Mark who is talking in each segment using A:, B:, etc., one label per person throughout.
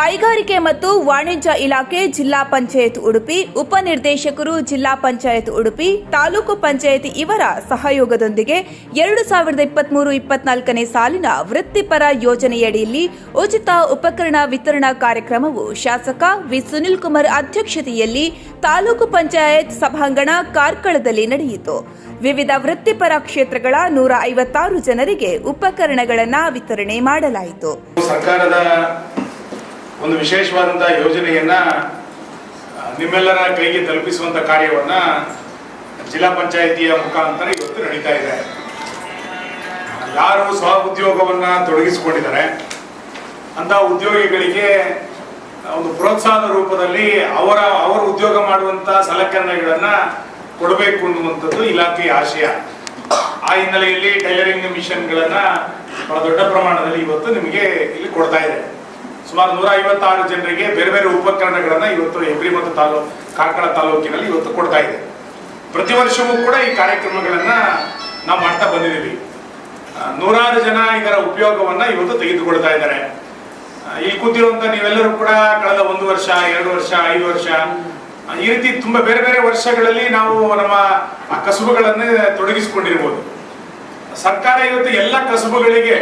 A: ಕೈಗಾರಿಕೆ ಮತ್ತು ವಾಣಿಜ್ಯ ಇಲಾಖೆ ಜಿಲ್ಲಾ ಪಂಚಾಯತ್ ಉಡುಪಿ ಉಪನಿರ್ದೇಶಕರು ಜಿಲ್ಲಾ ಪಂಚಾಯತ್ ಉಡುಪಿ, ತಾಲೂಕು ಪಂಚಾಯತ್ ಇವರ ಸಹಯೋಗದೊಂದಿಗೆ ಎರಡು ಸಾವಿರದ ಇಪ್ಪತ್ಮೂರು ಇಪ್ಪತ್ನಾಲ್ಕನೇ ಸಾಲಿನ ವೃತ್ತಿಪರ ಯೋಜನೆಯಡಿಯಲ್ಲಿ ಉಚಿತ ಉಪಕರಣ ವಿತರಣಾ ಕಾರ್ಯಕ್ರಮವು ಶಾಸಕ ವಿ. ಸುನಿಲ್ ಕುಮಾರ್ ಅಧ್ಯಕ್ಷತೆಯಲ್ಲಿ ತಾಲೂಕು ಪಂಚಾಯತ್ ಸಭಾಂಗಣ ಕಾರ್ಕಳದಲ್ಲಿ ನಡೆಯಿತು. ವಿವಿಧ ವೃತ್ತಿಪರ ಕ್ಷೇತ್ರಗಳ ನೂರ ಐವತ್ತಾರು ಜನರಿಗೆ ಉಪಕರಣಗಳನ್ನು ವಿತರಣೆ ಮಾಡಲಾಯಿತು.
B: ಸರ್ಕಾರದ ಒಂದು ವಿಶೇಷವಾದಂಥ ಯೋಜನೆಯನ್ನ ನಿಮ್ಮೆಲ್ಲರ ಕೈಗೆ ತಲುಪಿಸುವಂತ ಕಾರ್ಯವನ್ನ ಜಿಲ್ಲಾ ಪಂಚಾಯಿತಿಯ ಮುಖಾಂತರ ಇವತ್ತು ನಡೀತಾ ಇದೆ. ಯಾರು ಸ್ವ ಉದ್ಯೋಗವನ್ನು ತೊಡಗಿಸಿಕೊಂಡಿದ್ದಾರೆ ಅಂತ ಉದ್ಯೋಗಿಗಳಿಗೆ ಒಂದು ಪ್ರೋತ್ಸಾಹದ ರೂಪದಲ್ಲಿ ಅವರ, ಅವರು ಉದ್ಯೋಗ ಮಾಡುವಂತ ಸಲಕರಣೆಗಳನ್ನು ಕೊಡಬೇಕು ಅನ್ನುವಂಥದ್ದು ಇಲಾಖೆಯ ಆಶಯ. ಆ ಹಿನ್ನೆಲೆಯಲ್ಲಿ ಟೈಲರಿಂಗ್ ಮಿಷನ್ಗಳನ್ನು ಬಹಳ ದೊಡ್ಡ ಪ್ರಮಾಣದಲ್ಲಿ ಇವತ್ತು ನಿಮಗೆ ಇಲ್ಲಿ ಕೊಡ್ತಾ ಇದೆ. ಸುಮಾರು ನೂರ ಐವತ್ತಾರು ಜನರಿಗೆ ಬೇರೆ ಬೇರೆ ಉಪಕರಣಗಳನ್ನು ಇವತ್ತು ಹೆಬ್ರಿ ಮತ್ತು ತಾಲೂಕು ಕಾರ್ಕಳ ತಾಲೂಕಿನಲ್ಲಿ ಇವತ್ತು ಕೊಡ್ತಾ ಇದೆ. ಪ್ರತಿ ವರ್ಷವೂ ಕೂಡ ಈ ಕಾರ್ಯಕ್ರಮಗಳನ್ನು ನಾವು ಮಾಡ್ತಾ ಬಂದಿದ್ದೀವಿ. ನೂರಾರು ಜನ ಇದರ ಉಪಯೋಗವನ್ನ ಇವತ್ತು ತೆಗೆದುಕೊಳ್ತಾ ಇದ್ದಾರೆ. ಇಲ್ಲಿ ಕೂತಿರುವಂತ ನೀವೆಲ್ಲರೂ ಕೂಡ ಕಳೆದ ಒಂದು ವರ್ಷ, ಎರಡು ವರ್ಷ, ಐದು ವರ್ಷ ಈ ರೀತಿ ತುಂಬಾ ಬೇರೆ ಬೇರೆ ವರ್ಷಗಳಲ್ಲಿ ನಾವು ನಮ್ಮ ಕಸುಬುಗಳನ್ನೇ ತೊಡಗಿಸಿಕೊಂಡಿರ್ಬೋದು. ಸರ್ಕಾರ ಇವತ್ತು ಎಲ್ಲ ಕಸುಬುಗಳಿಗೆ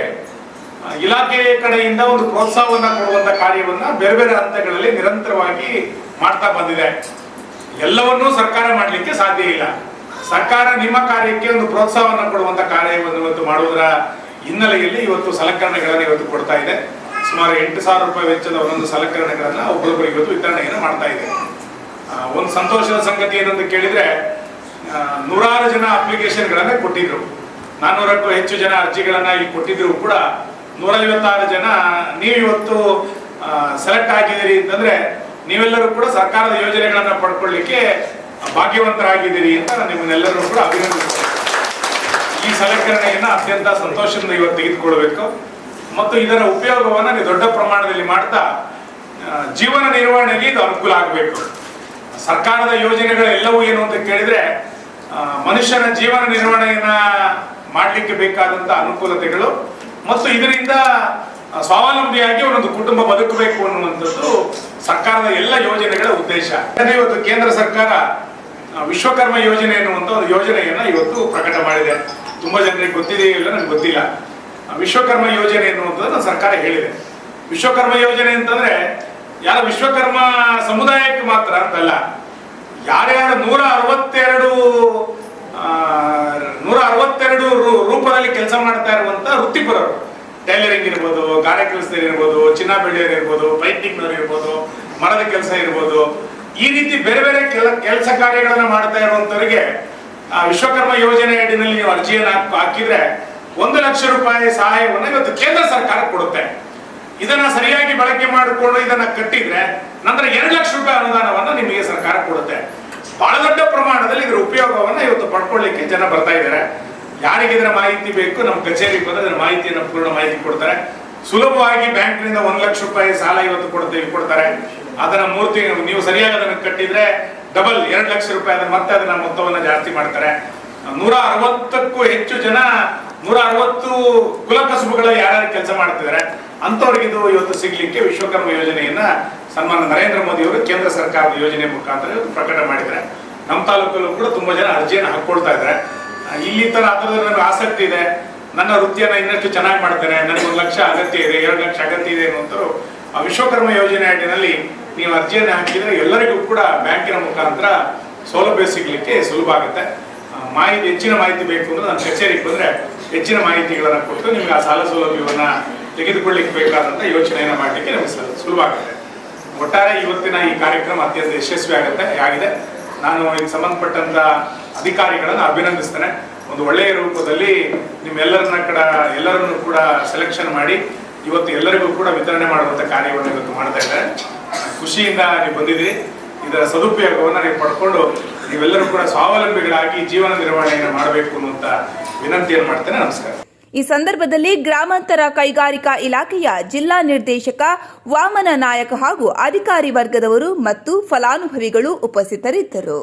B: ಇಲಾಖೆ ಕಡೆಯಿಂದ ಒಂದು ಪ್ರೋತ್ಸಾಹವನ್ನ ಕೊಡುವಂತ ಕಾರ್ಯವನ್ನ ಬೇರೆ ಬೇರೆ ಹಂತಗಳಲ್ಲಿ ನಿರಂತರವಾಗಿ ಮಾಡ್ತಾ ಬಂದಿದೆ. ಎಲ್ಲವನ್ನೂ ಸರ್ಕಾರ ಮಾಡಲಿಕ್ಕೆ ಸಾಧ್ಯ ಇಲ್ಲ. ಸರ್ಕಾರ ನಿಮ್ಮ ಕಾರ್ಯಕ್ಕೆ ಒಂದು ಪ್ರೋತ್ಸಾಹವನ್ನು ಕೊಡುವಂತ ಕಾರ್ಯವನ್ನು ಇವತ್ತು ಮಾಡುವುದರ ಹಿನ್ನೆಲೆಯಲ್ಲಿ ಇವತ್ತು ಸಲಕರಣೆಗಳನ್ನು ಇವತ್ತು ಕೊಡ್ತಾ ಇದೆ. ಸುಮಾರು ಎಂಟು ಸಾವಿರ ರೂಪಾಯಿ ವೆಚ್ಚದ ಒಂದೊಂದು ಸಲಕರಣೆಗಳನ್ನ ಒಬ್ಬೊಬ್ಬರಿಗೆ ಇವತ್ತು ವಿತರಣೆಯನ್ನು ಮಾಡ್ತಾ ಇದೆ. ಒಂದು ಸಂತೋಷದ ಸಂಗತಿ ಏನಂತ ಕೇಳಿದ್ರೆ ನೂರಾರು ಜನ ಅಪ್ಲಿಕೇಶನ್ಗಳನ್ನ ಕೊಟ್ಟಿದ್ರು. ನಾನ್ನೂರಕ್ಕೂ ಹೆಚ್ಚು ಜನ ಅರ್ಜಿಗಳನ್ನ ಇಲ್ಲಿ ಕೊಟ್ಟಿದ್ರು ಕೂಡ ನೂರೈವತ್ತಾರು ಜನ ನೀವು ಇವತ್ತು ಸೆಲೆಕ್ಟ್ ಆಗಿದ್ದೀರಿ ಅಂತಂದ್ರೆ ನೀವೆಲ್ಲರೂ ಕೂಡ ಸರ್ಕಾರದ ಯೋಜನೆಗಳನ್ನ ಪಡ್ಕೊಳ್ಳಿಕ್ಕೆ ಭಾಗ್ಯವಂತರಾಗಿದ್ದೀರಿ ಅಂತ ನಾನು ನಿಮ್ಮನ್ನೆಲ್ಲರೂ ಕೂಡ ಅಭಿನಂದಿಸ್ತೇನೆ. ಈ ಸಲಕರಣೆಯನ್ನ ಅತ್ಯಂತ ಸಂತೋಷದಿಂದ ಇವತ್ತು ತೆಗೆದುಕೊಳ್ಬೇಕು. ಮತ್ತು ಇದರ ಉಪಯೋಗವನ್ನು ನೀವು ದೊಡ್ಡ ಪ್ರಮಾಣದಲ್ಲಿ ಮಾಡ್ತಾ ಜೀವನ ನಿರ್ವಹಣೆಗೆ ಇದು ಅನುಕೂಲ ಆಗಬೇಕು. ಸರ್ಕಾರದ ಯೋಜನೆಗಳೆಲ್ಲವೂ ಏನು ಅಂತ ಕೇಳಿದ್ರೆ ಮನುಷ್ಯನ ಜೀವನ ನಿರ್ವಹಣೆಯನ್ನ ಮಾಡಲಿಕ್ಕೆ ಬೇಕಾದಂತ ಅನುಕೂಲತೆಗಳು ಮತ್ತು ಇದರಿಂದ ಸ್ವಾವಲಂಬಿಯಾಗಿ ಒಂದೊಂದು ಕುಟುಂಬ ಬದುಕಬೇಕು ಅನ್ನುವಂಥದ್ದು ಸರ್ಕಾರದ ಎಲ್ಲ ಯೋಜನೆಗಳ ಉದ್ದೇಶ. ಇವತ್ತು ಕೇಂದ್ರ ಸರ್ಕಾರ ವಿಶ್ವಕರ್ಮ ಯೋಜನೆ ಅನ್ನುವಂಥ ಒಂದು ಯೋಜನೆಯನ್ನು ಇವತ್ತು ಪ್ರಕಟ ಮಾಡಿದೆ. ತುಂಬಾ ಜನರಿಗೆ ಗೊತ್ತಿದೆಯೋ ಇಲ್ಲ, ನನಗೆ ಗೊತ್ತಿಲ್ಲ. ವಿಶ್ವಕರ್ಮ ಯೋಜನೆ ಎನ್ನುವಂಥದ್ದನ್ನು ಸರ್ಕಾರ ಹೇಳಿದೆ. ವಿಶ್ವಕರ್ಮ ಯೋಜನೆ ಅಂತಂದ್ರೆ, ಯಾರ ವಿಶ್ವಕರ್ಮ ಸಮುದಾಯಕ್ಕೆ ಮಾತ್ರ ಅಂತಲ್ಲ. ಯಾರ್ಯಾರು ನೂರ ಅರವತ್ತೆರಡು ಆ, ನೂರ ಅರವತ್ತೆರಡು ರೂ- ರೂಪದಲ್ಲಿ ಕೆಲಸ ಮಾಡ್ತಾ ಇರುವಂತ ವೃತ್ತಿಪರರು. ಟೈಲರಿಂಗ್ ಇರ್ಬೋದು, ಗಾರೆ ಕೆಲಸದವ್ರು ಇರ್ಬೋದು, ಚಿನ್ನ ಬೆಳ್ಳಿಯರು ಇರ್ಬೋದು, ಪೈಂಟಿಂಗ್ನವ್ರು ಇರ್ಬೋದು, ಮರದ ಕೆಲಸ ಇರ್ಬೋದು. ಈ ರೀತಿ ಬೇರೆ ಬೇರೆ ಕೆಲ, ಕೆಲಸ ಕಾರ್ಯಗಳನ್ನ ಮಾಡ್ತಾ ಇರುವಂತವರಿಗೆ ವಿಶ್ವಕರ್ಮ ಯೋಜನೆ ಅಡಿನಲ್ಲಿ ನೀವು ಅರ್ಜಿಯನ್ನು ಹಾಕಿದ್ರೆ ಒಂದು ಲಕ್ಷ ರೂಪಾಯಿ ಸಹಾಯವನ್ನು ಇವತ್ತು ಕೇಂದ್ರ ಸರ್ಕಾರ ಕೊಡುತ್ತೆ. ಇದನ್ನ ಸರಿಯಾಗಿ ಬಳಕೆ ಮಾಡಿಕೊಂಡು ಇದನ್ನ ಕಟ್ಟಿದ್ರೆ ನಂತರ ಎರಡು ಲಕ್ಷ ರೂಪಾಯಿ ಅನುದಾನವನ್ನ ನಿಮಗೆ ಸರ್ಕಾರ ಕೊಡುತ್ತೆ. ಬಹಳ ದೊಡ್ಡ ಪ್ರಮಾಣದಲ್ಲಿ ಇದರ ಉಪಯೋಗವನ್ನ ಇವತ್ತು ಪಡ್ಕೊಳ್ಳಿಕ್ಕೆ ಜನ ಬರ್ತಾ ಇದ್ದಾರೆ. ಯಾರಿಗೆ ಇದರ ಮಾಹಿತಿ ಬೇಕು ನಮ್ಮ ಕಚೇರಿಗೆ ಬಂದ್ರೆ ಅದರ ಮಾಹಿತಿಯನ್ನು ಪೂರ್ಣ ಮಾಹಿತಿ ಕೊಡ್ತಾರೆ. ಸುಲಭವಾಗಿ ಬ್ಯಾಂಕ್ನಿಂದ ಒಂದು ಲಕ್ಷ ರೂಪಾಯಿ ಸಾಲ ಇವತ್ತು ಕೊಡ್ತೀವಿ, ಕೊಡ್ತಾರೆ. ಅದನ್ನ ಮೂರು ತಿಂಗಳು ನೀವು ಸರಿಯಾಗಿ ಅದನ್ನು ಕಟ್ಟಿದ್ರೆ ಡಬಲ್, ಎರಡು ಲಕ್ಷ ರೂಪಾಯಿ ಅದನ್ನ ಮತ್ತೆ ಅದನ್ನ ಮೊತ್ತವನ್ನು ಜಾಸ್ತಿ ಮಾಡ್ತಾರೆ. ನೂರ ಅರವತ್ತಕ್ಕೂ ಹೆಚ್ಚು ಜನ, ನೂರ ಅರವತ್ತು ಕುಲಕಸುಬುಗಳ ಯಾರ್ಯಾರು ಕೆಲಸ ಮಾಡ್ತಿದ್ದಾರೆ ಅಂತವ್ರಿಗೆ ಇದು ಇವತ್ತು ಸಿಗ್ಲಿಕ್ಕೆ ವಿಶ್ವಕರ್ಮ ಯೋಜನೆಯನ್ನ ಸನ್ಮಾನ ನರೇಂದ್ರ ಮೋದಿ ಅವರು ಕೇಂದ್ರ ಸರ್ಕಾರದ ಯೋಜನೆ ಮುಖಾಂತರ ಪ್ರಕಟ ಮಾಡಿದ್ದಾರೆ. ನಮ್ಮ ತಾಲೂಕಲ್ಲೂ ಕೂಡ ತುಂಬಾ ಜನ ಅರ್ಜಿಯನ್ನು ಹಾಕೊಳ್ತಾ ಇದ್ದಾರೆ. ಇಲ್ಲಿ ತರ ಅದರಲ್ಲಿ ನನಗೆ ಆಸಕ್ತಿ ಇದೆ. ನನ್ನ ವೃತ್ತಿಯನ್ನ ಇನ್ನಷ್ಟು ಚೆನ್ನಾಗಿ ಮಾಡ್ತೇನೆ. ಒಂದು ಲಕ್ಷ ಅಗತ್ಯ ಇದೆ, ಎರಡು ಲಕ್ಷ ಅಗತ್ಯ ಇದೆ ಅನ್ನುವಂಥವ್ರು ಆ ವಿಶ್ವಕರ್ಮ ಯೋಜನೆ ಅಡಿನಲ್ಲಿ ನೀವು ಅರ್ಜಿಯನ್ನು ಹಾಕಿದ್ರೆ ಎಲ್ಲರಿಗೂ ಕೂಡ ಬ್ಯಾಂಕಿನ ಮುಖಾಂತರ ಸೌಲಭ್ಯ ಸಿಗಲಿಕ್ಕೆ ಸುಲಭ ಆಗುತ್ತೆ. ಮಾಹಿತಿ, ಹೆಚ್ಚಿನ ಮಾಹಿತಿ ಬೇಕು ಅಂದ್ರೆ ನನ್ನ ಕಚೇರಿಗೆ ಬಂದ್ರೆ ಹೆಚ್ಚಿನ ಮಾಹಿತಿಗಳನ್ನ ಕೊಟ್ಟು ನಿಮ್ಗೆ ಆ ಸಾಲ ಸೌಲಭ್ಯವನ್ನು ತೆಗೆದುಕೊಳ್ಳಿಕ್ಕೆ ಬೇಕಾದಂತ ಯೋಚನೆಯನ್ನು ಮಾಡಲಿಕ್ಕೆ ನಮಗೆ ಸುಲಭ ಆಗುತ್ತೆ. ಒಟ್ಟಾರೆ ಇವತ್ತಿನ ಈ ಕಾರ್ಯಕ್ರಮ ಅತ್ಯಂತ ಯಶಸ್ವಿ ಆಗುತ್ತೆ ಆಗಿದೆ. ನಾನು ಇದಕ್ಕೆ ಸಂಬಂಧಪಟ್ಟಂತ ಅಧಿಕಾರಿಗಳನ್ನು ಅಭಿನಂದಿಸ್ತೇನೆ. ಒಂದು ಒಳ್ಳೆಯ ರೂಪದಲ್ಲಿ ನಿಮ್ಮೆಲ್ಲರನ್ನ ಕಡ, ಎಲ್ಲರನ್ನು ಕೂಡ ಸೆಲೆಕ್ಷನ್ ಮಾಡಿ ಇವತ್ತು ಎಲ್ಲರಿಗೂ ಕೂಡ ವಿತರಣೆ ಮಾಡುವಂಥ ಕಾರ್ಯವನ್ನು ಇವತ್ತು ಮಾಡ್ತಾ ಇದ್ದಾರೆ. ಖುಷಿಯಿಂದ ನೀವು ಬಂದಿದ್ದೀರಿ. ಇದರ ಸದುಪಯೋಗವನ್ನು ನೀವು ಪಡ್ಕೊಂಡು ನೀವೆಲ್ಲರೂ ಕೂಡ ಸ್ವಾವಲಂಬಿಗಳಾಗಿ ಜೀವನ ನಿರ್ವಹಣೆಯನ್ನು ಮಾಡಬೇಕು ಅನ್ನುವಂಥ ವಿನಂತಿಯನ್ನು ಮಾಡ್ತೇನೆ. ನಮಸ್ಕಾರ.
A: ಈ ಸಂದರ್ಭದಲ್ಲಿ ಗ್ರಾಮಾಂತರ ಕೈಗಾರಿಕಾ ಇಲಾಖೆಯ ಜಿಲ್ಲಾ ನಿರ್ದೇಶಕ ವಾಮನ ನಾಯಕ ಹಾಗೂ ಅಧಿಕಾರಿ ವರ್ಗದವರು ಮತ್ತು ಫಲಾನುಭವಿಗಳು ಉಪಸ್ಥಿತರಿದ್ದರು.